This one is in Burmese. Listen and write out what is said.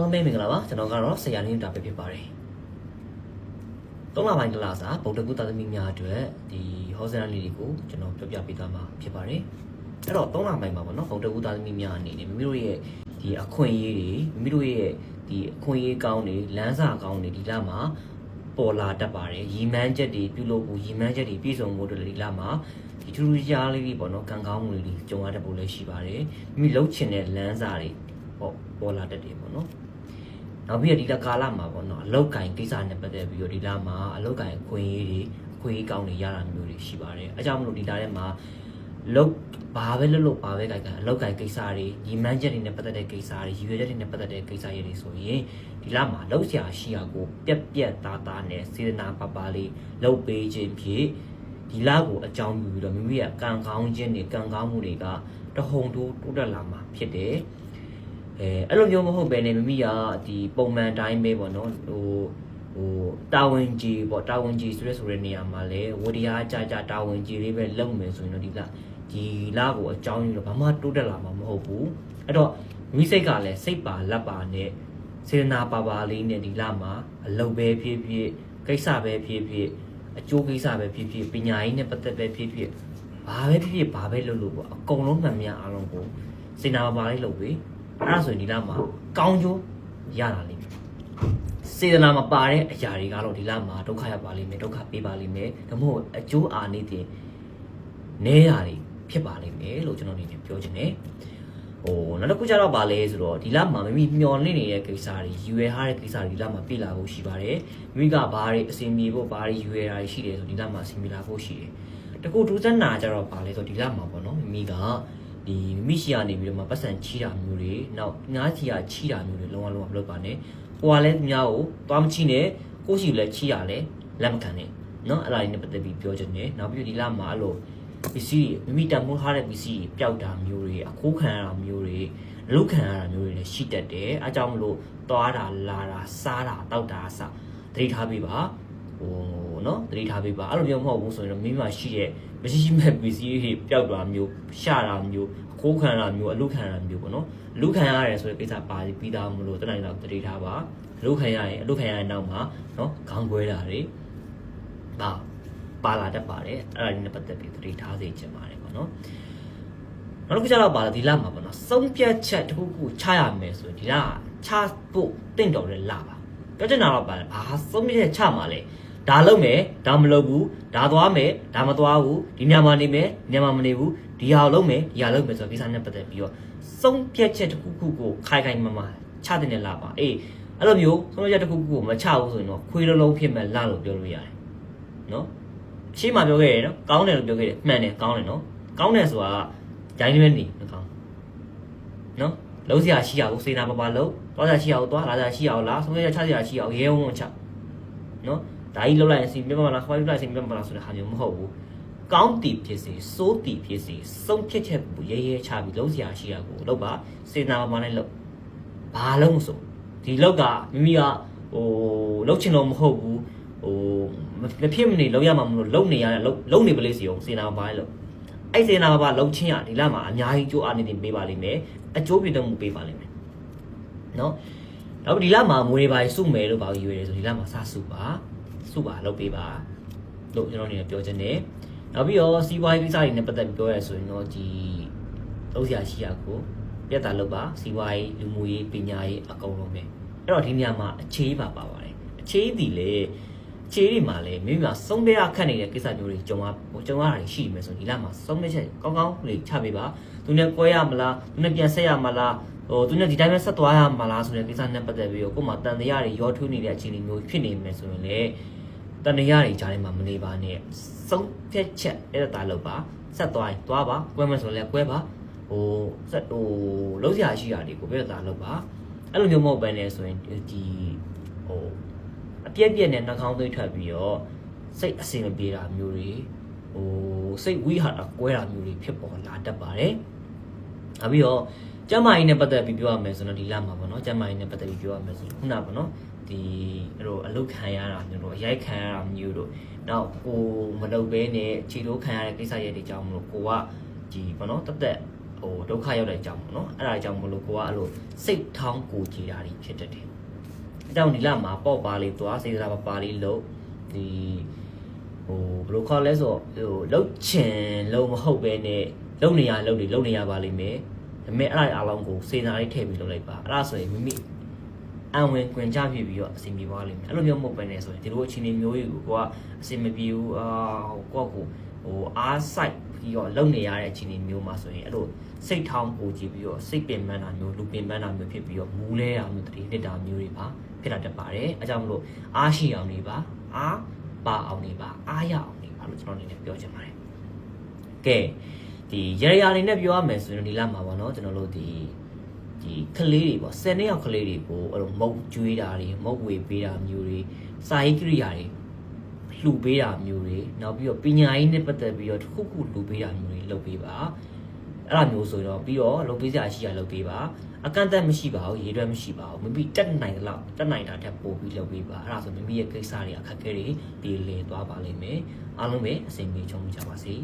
အားလုံးပဲမင်္ဂလာပါကျွန်တော်ကတော့ဆရာနေတာပဲဖြစ်ပါတယ်သုံးလပိုင်းတစ်လစာဗုဒ္ဓဂုသားသမီးများအတွက်ဒီဟောစရာလေးတွေကိုကျွန်တော်ပြောပြပေးသွားမှာဖြစ်ပါတယ်အဲ့တော့သုံးလပိုင်းမှာပေါ့နော်ဗုဒ္ဓဂုသားသမီးများအနေနဲ့မိမိတို့ရဲ့ဒီအခွင့်အရေးတွေမိမိတို့ရဲ့ဒီအခွင့်အရေးကောင်းတွေလမ်းစာကောင်းတွေဒီလမှာပေါ်လာတတ်ပါတယ်ရီမန်းချက်တွေပြုလုပ်ဖို့ရီမန်းချက်တွေပြည့်စုံဖို့အတွက်ဒီလမှာဒီထူးထူးခြားလေးတွေပေါ့နော်ကံကောင်းမှုတွေကြုံရတတ်ဖို့လည်းရှိပါတယ်မိမိလှုပ်ချင်တဲ့လမ်းစာတွေပေါ့ပေါ်လာတတ်တယ်ပေါ့နော် နောက်ပြီးတော့ဒီလကာလမှာပေါ့နော်အလောက်ကင်ကိစ္စနဲ့ပတ်သက်ပြီးတော့ဒီလမှာအလောက်ကင်အခွင့်အရေးတွေအခွင့်အရေးကောင်းတွေရတာမျိုးတွေရှိပါတယ်အဲကြောင့်မလို့ဒီလထဲမှာလောက်ဘာပဲလုပ်လို့ဘာပဲကြိုက်ကြအလောက်ကင်ကိစ္စတွေညီမန်းချက်တွေနဲ့ပတ်သက်တဲ့ကိစ္စတွေရည်ရွယ်ချက်တွေနဲ့ပတ်သက်တဲ့ကိစ္စတွေဆိုရင်ဒီလမှာလောက်ဆရာရှိရကိုပြက်ပြက်သားသားနဲ့စေတနာပပလေးလုပ်ပေးခြင်းဖြင့်ဒီလကိုအကြောင်းပြုပြီးတော့မိမိရဲ့ကံကောင်းခြင်းတွေကံကောင်းမှုတွေကတဟုန်တိုးတိုးတက်လာမှာဖြစ်တယ် အဲအဲ့လိုမျိုးမဟုတ်ပဲねမိမိကဒီပုံမှန်တိုင်းပဲပေါ့နော်ဟိုဟိုတာဝန်ကြီးပေါ့တာဝန်ကြီးဆိုတဲ့ဆိုတဲ့နေရာမှာလဲဝတရားကြကြတာဝန်ကြီးလေးပဲလုပ်မယ်ဆိုရင်တော့ဒီလဒီလကိုအကြောင်းယူလို့ဘာမှတိုးတက်လာမှာမဟုတ်ဘူးအဲ့တော့မိစိတ်ကလည်းစိတ်ပါလက်ပါနဲ့စေတနာပါပါလေးနဲ့ဒီလမှာအလုပ်ပဲဖြစ်ဖြစ်ကိစ္စပဲဖြစ်ဖြစ်အကျိုးကိစ္စပဲဖြစ်ဖြစ်ပညာရေးနဲ့ပတ်သက်ပဲဖြစ်ဖြစ်ဘာပဲဖြစ်ဖြစ်ဘာပဲလုပ်လို့ပေါ့အကုန်လုံးမှန်များအားလုံးကိုစေတနာပါပါလေးလုပ်ပြီး အဲ့ဒါဆိုရင်ဒီလမှာကောင်းကျိုးရတာလိမ့်မယ်စေတနာမပါတဲ့အရာတွေကတော့ဒီလမှာဒုက္ခရပါလိမ့်မယ်ဒုက္ခပေးပါလိမ့်မယ်ဒါမှမဟုတ်အကျိုးအာနိသင်နေရတွေဖြစ်ပါလိမ့်မယ်လို့ကျွန်တော်ဒီနေ့ပြောချင်တယ်ဟိုနောက်တစ်ခုကျတော့ဗာလဲဆိုတော့ဒီလမှာမမိမျော်လင့်နေတဲ့ကိစ္စတွေယူရထားတဲ့ကိစ္စတွေဒီလမှာပြည့်လာဖို့ရှိပါတယ်မိမိကဘာတွေအစီအမီဖို့ဘာတွေယူရတာရှိတယ်ဆိုဒီလမှာအစီအမီလာဖို့ရှိတယ်တကူတူးစက်နာကျတော့ဗာလဲဆိုဒီလမှာပေါ့နော်မိမိက ဒီမိရှိရနေပြီးတော့မှပတ်စံချီတာမျိုးတွေနောက်ငားချီရချီတာမျိုးတွေလုံးဝလုံးဝမလုပ်ပါနဲ့ကိုကလည်းများကိုသွားမချီနဲ့ကိုရှိလည်းချီရလည်းလက်မခံနဲ့နော်အဲ့ဒါလေးနဲ့ပတ်သက်ပြီးပြောချင်တယ်နောက်ပြီးဒီလမှာအဲ့လိုပစ္စည်းမိမိတံမိုးထားတဲ့ပစ္စည်းပျောက်တာမျိုးတွေအခိုးခံရတာမျိုးတွေလုခံရတာမျိုးတွေလည်းရှိတတ်တယ်အဲကြောင့်မလို့သွားတာလာတာစားတာတောက်တာအစသတိထားပေးပါ ဟိုနော်တတိထားပေးပါအဲ့လိုမျိုးမဟုတ်ဘူးဆိုရင်တော့မိမရှိရဲ့မရှိမဲ့ PC တွေပျောက်တာမျိုးရှာတာမျိုးခိုးခံတာမျိုးအလုခံတာမျိုးပေါ့နော်အလုခံရတယ်ဆိုတဲ့ကိစ္စပါပြီးသားမလို့တနိုင်တော့တတိထားပါအလုခံရရင်အလုခံရရင်နောက်မှာနော်ခေါင်းခွဲတာတွေဒါပါလာတတ်ပါတယ်အဲ့ဒါနဲ့ပတ်သက်ပြီးတတိထားစေချင်ပါတယ်ပေါ့နော်နောက်တစ်ခုကျတော့ပါလာဒီလမှာပေါ့နော်စုံပြတ်ချက်တစ်ခုခုချရမယ်ဆိုရင်ဒီလချဖို့တင့်တော်တဲ့လပါပြောချင်တာတော့ပါလားဘာစုံပြတ်ချက်ချမှာလဲ ဒါလုပ်မယ်ဒါမလုပ်ဘူးဒါသွားမယ်ဒါမသွားဘူးဒီညမှာနေမယ်ညမှာမနေဘူးဒီဟာလုပ်မယ်ဒီဟာလုပ်မယ်ဆိုတော့ကိစ္စနဲ့ပတ်သက်ပြီးတော့စုံပြတ်ချက်တစ်ခုခုကိုခိုင်ခိုင်မာမာချတဲ့လပါအေးအဲ့လိုမျိုးဆုံးဖြတ်ချက်တစ်ခုခုကိုမချဘူးဆိုရင်တော့ခွေးလုံးလုံးဖြစ်မဲ့လလို့ပြောလို့ရတယ်နော်ရှေ့မှာပြောခဲ့ရနော်ကောင်းတယ်လို့ပြောခဲ့တယ်မှန်တယ်ကောင်းတယ်နော်ကောင်းတယ်ဆိုတာဂျိုင်းနေနေမကောင်းနော်လုံးစရာရှိရအောင်စေနာပပလုံးသွားစရာရှိရအောင်သွားလာစရာရှိရအောင်လားဆုံးရချစရာရှိရအောင်ရဲဝုံချနော် ဒါကြီးလောက်လိုက်ရင်စီပြမမလားခွားလိုက်စီပြမလားဆိုတဲ့ဟာမျိုးမဟုတ်ဘူးကောင်းတီဖြစ်စေစိုးတီဖြစ်စေစုံဖြစ်ချက်ကိုရဲရဲချပြီးလုံးစရာရှိရကိုလောက်ပါစေနာပပနဲ့လောက်ဘာလုံးမဆိုဒီလောက်ကမိမိကဟိုလောက်ချင်တော့မဟုတ်ဘူးဟိုမဖြစ်မနေလောက်ရမှာမလို့လုံနေရတဲ့လုံလုံနေပလေးစီအောင်စေနာပါလေလို့အဲ့စေနာပါလုံချင်းရဒီလမှာအများကြီးကြိုးအားနေတင်ပေးပါလိမ့်မယ်အကျိုးပြည့်တော့မှုပေးပါလိမ့်မယ်နော်နောက်ဒီလမှာမွေးပါစုမယ်လို့ပါရွေးတယ်ဆိုဒီလမှာစစုပါ စုပါလုပ်ပေးပါလို့ကျွန်တော်အနေနဲ့ပြောချင်တယ်နောက်ပြီးတော့စီးပွားရေးကိစ္စတွေနဲ့ပတ်သက်ပြီးပြောရဆိုရင်တော့ဒီလုံးစရာရှိရကိုပြတ်တာလုပ်ပါစီးပွားရေးလူမှုရေးပညာရေးအကုန်လုံးပဲအဲ့တော့ဒီနေရာမှာအခြေပါပါပါတယ်အခြေဒီလေခြေတွေမှာလည်းမိမိမှာစုံတဲ့အခက်နေတဲ့ကိစ္စမျိုးတွေကြုံရကြုံရတာရှိနေမယ်ဆိုဒီလမှာစုံတဲ့ချက်ကောင်းကောင်းလေးချပေးပါသူနဲ့ကွဲရမလားသူနဲ့ပြန်ဆက်ရမလားဟိုသူနဲ့ဒီတိုင်းပဲဆက်သွားရမလားဆိုတဲ့ကိစ္စနဲ့ပတ်သက်ပြီးတော့ကိုယ်မှာတန်တရားတွေရောထွေးနေတဲ့အခြေအနေမျိုးဖြစ်နေမယ်ဆိုရင်လေတန် တရားတွေကြားထဲမှာမနေပါနဲ့စုံဖြတ်ချက်အဲ့ဒါလောက်ပါဆက်သွားရင်သွားပါကွဲမယ်ဆိုရင်လည်းကွဲပါဟိုဆက်ဟိုလုံးစရာရှိတာတွေကိုပြည့်တာလောက်ပါအဲ့လိုမျိုးမဟုတ်ဘဲနဲ့ဆိုရင်ဒီဟိုအပြက်ပြက်နဲ့နှာခေါင်းသွေးထွက်ပြီးတော့စိတ်အဆင်မပြေတာမျိုးတွေဟိုစိတ်ဝိဟာတာကွဲတာမျိုးတွေဖြစ်ပေါ်လာတတ်ပါတယ်။နောက်ပြီးတော့ ကျမ်းမာရေးနဲ့ပတ်သက်ပြီးပြောရမယ်ဆိုတော့ဒီလမှာပေါ့နော်ကျမ်းမာရေးနဲ့ပတ်သက်ပြီးပြောရမယ်ဆိုခုနကပေါ့နော်ဒီအဲ့လိုအလုတ်ခံရတာမျိုးတို့အရိုက်ခံရတာမျိုးတို့နောက်ကိုမလုပ်ဘဲနဲ့ခြေတိုးခံရတဲ့ကိစ္စရဲ့တွေကြောင့်မလို့ကိုကဒီပေါ့နော်တက်တက်ဟိုဒုက္ခရောက်တဲ့အကြောင်းပေါ့နော်အဲ့ဒါအကြောင်းမလို့ကိုကအဲ့လိုစိတ်ထောင်းကိုကြည်တာတွေဖြစ်တတ်တယ်အကြောင်းဒီလမှာပေါ့ပါလေးသွားစိတ်စားပါပါလေးလို့ဒီဟိုဘယ်လိုခေါ်လဲဆိုဟိုလှုပ်ချင်လုံးမဟုတ်ပဲနဲ့လုံနေရလုံနေလုံနေရပါလိမ့်မယ် ဒါပေမဲ့အဲ့ဒါအားလုံးကိုစေနာလေးထည့်ပြီးလုပ်လိုက်ပါအဲ့ဒါဆိုရင်မိမိအံဝင်ခွင်ကြဖြစ်ပြီးတော့အဆင်ပြေသွားလိမ့်မယ်အဲ့လိုမျိုးမဟုတ်ပဲနဲ့ဆိုရင်ဒီလိုအခြေအနေမျိုးတွေကိုကိုကအဆင်မပြေဘူးအာဟိုကိုကဟိုအားဆိုင်ပြီးတော့လုံနေရတဲ့အခြေအနေမျိုးမှာဆိုရင်အဲ့လိုစိတ်ထောင်းပူကြည့်ပြီးတော့စိတ်ပင်ပန်းတာမျိုးလူပင်ပန်းတာမျိုးဖြစ်ပြီးတော့မူလဲတာမျိုးတတိနှစ်တာမျိုးတွေပါဖြစ်တာတက်ပါတယ်အဲကြောင့်မလို့အားရှိအောင်နေပါအားပါအောင်နေပါအားရအောင်နေပါလို့ကျွန်တော်အနေနဲ့ပြောချင်ပါတယ်ကဲ ဒီရရအနေနဲ့ပြောရမယ်ဆိုရင်ဒီလမှာပေါ့နော်ကျွန်တော်တို့ဒီဒီကလေးတွေပေါ့10နှစ်ယောက်ကလေးတွေကိုအဲ့လိုမုတ်ကျွေးတာတွေမုတ်ဝေပေးတာမျိုးတွေစာရေးကိရိယာတွေလှူပေးတာမျိုးတွေနောက်ပြီးတော့ပညာရေးနဲ့ပတ်သက်ပြီးတော့တစ်ခုခုလှူပေးတာမျိုးတွေလုပ်ပေးပါအဲ့လိုမျိုးဆိုတော့ပြီးတော့လုပ်ပေးစရာရှိရလုပ်ပေးပါအကန့်အသတ်မရှိပါဘူးရေတွက်မရှိပါဘူးမိမိတက်နိုင်တဲ့လောက်တက်နိုင်တာထက်ပိုပြီးလုပ်ပေးပါအဲ့ဒါဆိုမိမိရဲ့ကိစ္စတွေအခက်အခဲတွေပြေလည်သွားပါလိမ့်မယ်အားလုံးပဲအစိမ်ပြေချုံကြပါစေ